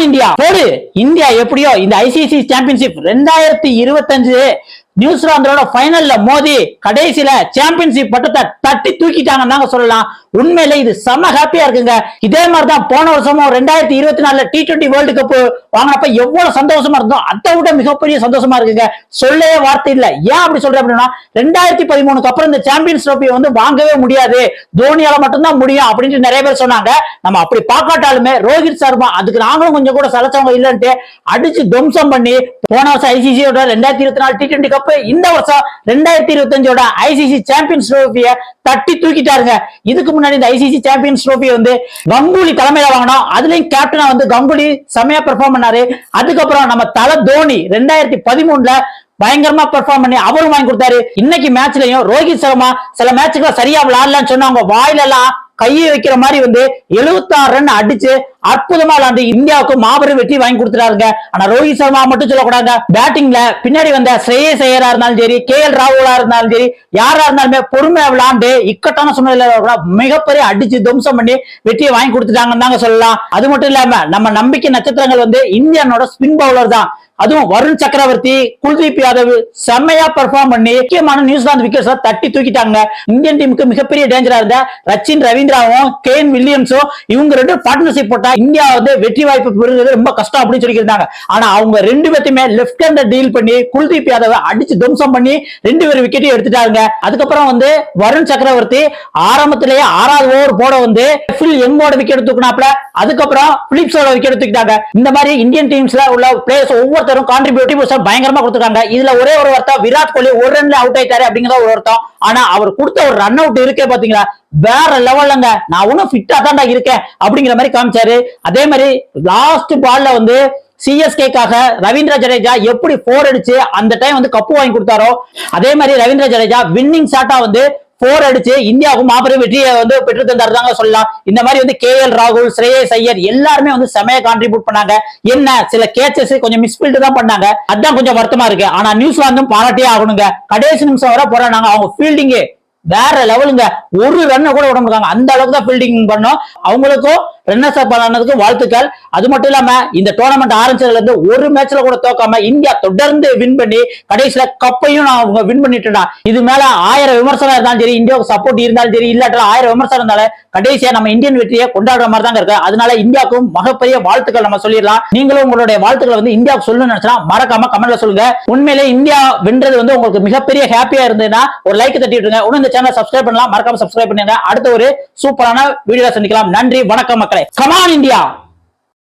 All India போடு. India எப்படியோ இந்த ஐசிசி சாம்பியன்ஷிப் ரெண்டாயிரத்தி இருபத்தஞ்சு நியூசிலாந்தோட ஃபைனல்ல மோதி கடைசியில சாம்பியன்ஷிப் பட்டத்தை தட்டி தூக்கிட்டாங்கன்னு தாங்க சொல்லலாம். உண்மையில இது செம ஹாப்பியா இருக்குங்க. இதே மாதிரி தான் போன வருஷமும் ரெண்டாயிரத்தி இருபத்தி நாலுல டி டுவெண்டி வேர்ல்டு கப் வாங்கினப்ப எவ்வளவு சந்தோஷமா இருந்தோம். அதை விட மிகப்பெரிய சந்தோஷமா இருக்குங்க. சொல்லவே வார்த்தை இல்ல. ஏன் அப்படி சொல்றேன் அப்படின்னா ரெண்டாயிரத்தி பதிமூணுக்கு அப்புறம் இந்த சாம்பியன்ஸ் ட்ரோஃபியை வந்து வாங்கவே முடியாது. தோனியால மட்டும்தான் முடியும் அப்படின்ட்டு நிறைய பேர் சொன்னாங்க. நம்ம அப்படி பார்க்காட்டாலுமே ரோஹித் சர்மா அதுக்கு நாங்களும் கொஞ்சம் கூட சலைச்சவங்க இல்லைன்ட்டு அடிச்சு துவம்சம் பண்ணி போன வருஷம் ஐசிசியோட ரெண்டாயிரத்தி இருபத்தி நாலு டி டுவெண்டி கப் இந்த வருஷம் ரெண்டாயிரத்தி இருபத்தஞ்சோட ஐசிசி சாம்பியன்ஸ் ட்ரோஃபிய தட்டி தூக்கிட்டாருங்க. இதுக்கு முன்னாடி இந்த ஐசிசி சாம்பியன்ஸ் ட்ரோஃபி வந்து கங்குலி தலைமையில வாங்கினோம். அதுலயும் கேப்டனா வந்து கங்குலி செமையா பெர்ஃபார்ம் பண்ணாரு. அதுக்கப்புறம் நம்ம தல தோனி ரெண்டாயிரத்தி பதிமூணுல பயங்கரமா பெர்ஃபார்ம் பண்ணி அவரும் வாங்கி கொடுத்தாரு. இன்னைக்கு மேட்ச்லயும் ரோஹித் சர்மா சில மேட்சுக்குள்ள சரியா விளையாடலன்னு சொன்னாங்க. வாயிலெல்லாம் கையை வைக்கிற மாதிரி வந்து 76 ரன் அடிச்சு அற்புதமா விளாண்டு இந்தியாவுக்கு மாபெரும் வெற்றி வாங்கி கொடுத்துட்டாருங்க. ஆனா ரோஹித் சர்மா மட்டும் சொல்லக்கூடாது பேட்டிங்ல பின்னாடி வந்த ஸ்ரேயஸ் ஐயரா இருந்தாலும் சரி கே எல் ராகுலா இருந்தாலும் சரி யாரா இருந்தாலுமே பொறுமையா விளாண்டு இக்கட்டான சூழ்நிலையில கூட மிகப்பெரிய அடிச்சு துவம்சம் பண்ணி வெற்றியை வாங்கி கொடுத்துட்டாங்கன்னு தாங்க சொல்லலாம். அது மட்டும் இல்லாம நம்ம நம்பிக்கை நட்சத்திரங்கள் வந்து இந்தியனோட ஸ்பின் பவுலர் தான். அதுவும் வருண் சக்கரவர்த்தி குல்தீப் யாதவ் செம்மையா பெர்ஃபார்ம் பண்ணி முக்கியமான நியூசிலாந்து விக்கெட்ஸ் தட்டி தூக்கிட்டாங்க. இந்தியன் டீமுக்கு மிகப்பெரிய டேஞ்சரா இருந்த ரச்சின் ரவீந்திராவும் கேன் வில்லியம்ஸும் இவங்க ரெண்டு பார்ட்னர்ஷிப் போட்டா இந்தியா வந்து வெற்றி வாய்ப்பு பெறுறது ரொம்ப கஷ்டம் அப்படின்னு சொல்லியிருந்தாங்க ஆனா அவங்க ரெண்டு பேர்த்தையுமே லெப்ட் ஹேண்டர் டீல் பண்ணி குல்தீப் யாதவ் அடிச்சு துவம்சம் பண்ணி ரெண்டு பேரும் விக்கெட்டையும் எடுத்துட்டாங்க. அதுக்கப்புறம் வந்து வருண் சக்கரவர்த்தி ஆரம்பத்திலேயே ஆறாவது ஓவர் போட வந்து ஃபுல் எம்மோட விக்கெட் தூக்கினாப்ல அதுக்கப்புறம் பிலிப்ஸோட விக்கெட் தூக்கிட்டாங்க. இந்த மாதிரி இந்தியன் டீம்ஸ்ல உள்ள பிளேயர்ஸ் ஒவ்வொருத்தரும் கான்ட்ரிபியூட்டிவ் பயங்கரமா கொடுத்துருக்காங்க. இதுல ஒரே ஒரு வருத்தம் விராட் கோலி ஒரு ரன்ல அவுட் ஆயிட்டாரு அப்படிங்கிற ஒரு வருத்தம் ஆனா அவர் கொடுத்த ஒரு ரன் அவுட் இருக்கே பாத்தீங்களா? வேற லெவல்லங்க நான் ஒன்னும் ஃபிட்டா தான்டா இருக்கேன் அப்படிங்கிற மாதிரி காமிச்சாரு. அதே மாதிரி லாஸ்ட் பால்ல வந்து சிஎஸ்கேக்காக ரவீந்திர ஜடேஜா எப்படி போர் அடிச்சு அந்த டைம் வந்து கப்பு வாங்கி கொடுத்தாரோ அதே மாதிரி ரவீந்திர ஜடேஜா வின்னிங் ஷாட்டா வந்து போர் அடிச்சு இந்தியாவுக்கு மாபெரும் வெற்றியை வந்து பெற்று தந்தாருதாங்க சொல்லலாம். இந்த மாதிரி வந்து கே எல் ராகுல் ஸ்ரேயஸ் ஐயர் எல்லாருமே வந்து செமைய கான்ட்ரிபியூட் பண்ணாங்க. என்ன சில கேச்சஸ் கொஞ்சம் மிஸ்பில்ட் தான் பண்ணாங்க. அதான் கொஞ்சம் வருத்தமா இருக்கு. ஆனா நியூசிலாந்தும் பாராட்டியே ஆகணுங்க. கடைசி நிமிஷம் வர போறாங்க அவங்க ஃபீல்டிங்கே வேற லெவலுங்க. ஒரு ரன்னை கூட விட முடியாங்க அந்த அளவுக்கு தான் ஃபீல்டிங் பண்ணோம். அவங்களுக்கும் ரன்னர்ஸ் அப் பண்ணதுக்கு வாழ்த்துக்கள். அது மட்டும் இல்லாம இந்த டோர்னமெண்ட் ஆரம்பிச்சதுல இருந்து ஒரு மேட்ச்ல கூட தோக்காம இந்தியா தொடர்ந்து வின் பண்ணி கடைசியில கப்பையும் நான் அவங்க வின் பண்ணிட்டுடா இது மேல ஆயிரம் விமர்சனம் இருந்தாலும் சரி இந்தியாவுக்கு சப்போர்ட் இருந்தாலும் சரி இல்லாட்டா ஆயிரம் விமர்சனம் இருந்தாலும் கடைசியா நம்ம இந்தியன் வெற்றியை கொண்டாடுற மாதிரி தாங்க இருக்கு. அதனால இந்தியாவுக்கும் மிகப்பெரிய வாழ்த்துக்கள் நம்ம சொல்லிடலாம். நீங்களும் உங்களுடைய வாழ்த்துக்களை வந்து இந்தியாவுக்கு சொல்லணும்னு நினைச்சா மறக்காம கமெண்ட்ல சொல்லுங்க. உண்மையிலே இந்தியா வென்றது வந்து உங்களுக்கு மிகப்பெரிய ஹாப்பியா இருந்ததுன்னா ஒரு லைக் தட்டி விட்டுருங்க இந்த சேனல் சப்ஸ்கிரைப் பண்ணலாம். மறக்காம சப்ஸ்கிரைப் பண்ணுங்க அடுத்த ஒரு சூப்பரான வீடியோ சந்திக்கலாம். நன்றி. வணக்கம் மக்களே. Come on India